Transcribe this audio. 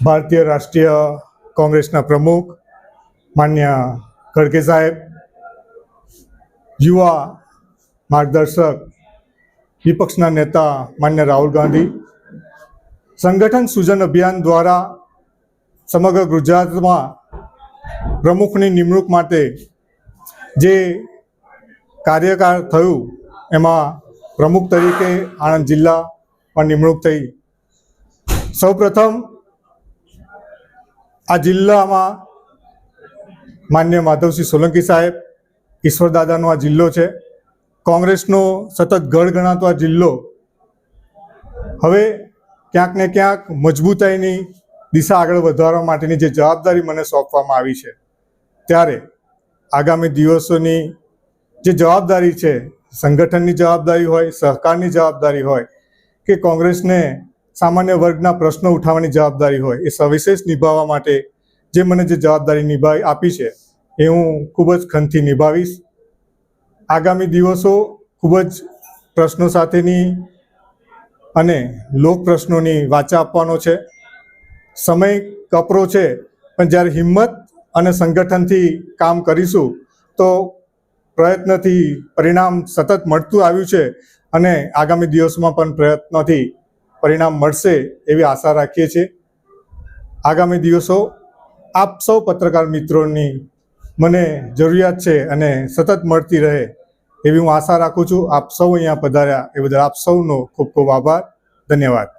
ભારતીય રાષ્ટ્રીય કોંગ્રેસના પ્રમુખ માન્ય ખડકે સાહેબ, યુવા માર્ગદર્શક વિપક્ષના નેતા માન્ય રાહુલ ગાંધી, સંગઠન સૂજન અભિયાન દ્વારા સમગ્ર ગુજરાતમાં પ્રમુખની નિમણૂક માટે જે કાર્યકાળ થયું, એમાં પ્રમુખ તરીકે આણંદ જિલ્લામાં નિમણૂક થઈ. સૌપ્રથમ આ જિલ્લામાં માન્ય માધવસિંહ સોલંકી સાહેબ ઈશ્વરદાદાનો આ જિલ્લો છે. કોંગ્રેસનો સતત ગઢ ગણાતો આ જિલ્લો હવે ક્યાંક ને ક્યાંક મજબૂતાઈની દિશા આગળ વધારવા માટેની જે જવાબદારી મને સોંપવામાં આવી છે, ત્યારે આગામી દિવસોની જે જવાબદારી છે, સંગઠનની જવાબદારી હોય, સહકારની જવાબદારી હોય કે કોંગ્રેસને સામાન્ય વર્ગના પ્રશ્નો ઉઠાવવાની જવાબદારી હોય, એ સવિશેષ નિભાવવા માટે જે મને જે જવાબદારી નિભાવી આપી છે, એ હું ખૂબ જ ખનથી નિભાવીશ. આગામી દિવસો ખૂબ જ પ્રશ્નો સાથેની અને લોક પ્રશ્નોની વાચા આપવાનો છે. સમય કપરો છે, પણ જ્યારે હિંમત અને સંગઠનથી કામ કરીશું, તો પ્રયત્નથી પરિણામ સતત મળતું આવ્યું છે અને આગામી દિવસમાં પણ પ્રયત્નોથી પરિણામ મળશે એવી આશા રાખીએ છીએ. આગામી દિવસો આપ સૌ પત્રકાર મિત્રોની મને જરૂરિયાત છે અને સતત મળતી રહે એવી હું આશા રાખું છું. આપ સૌ અહીંયા પધાર્યા એ બદલ આપ સૌનો ખૂબ ખૂબ આભાર. ધન્યવાદ.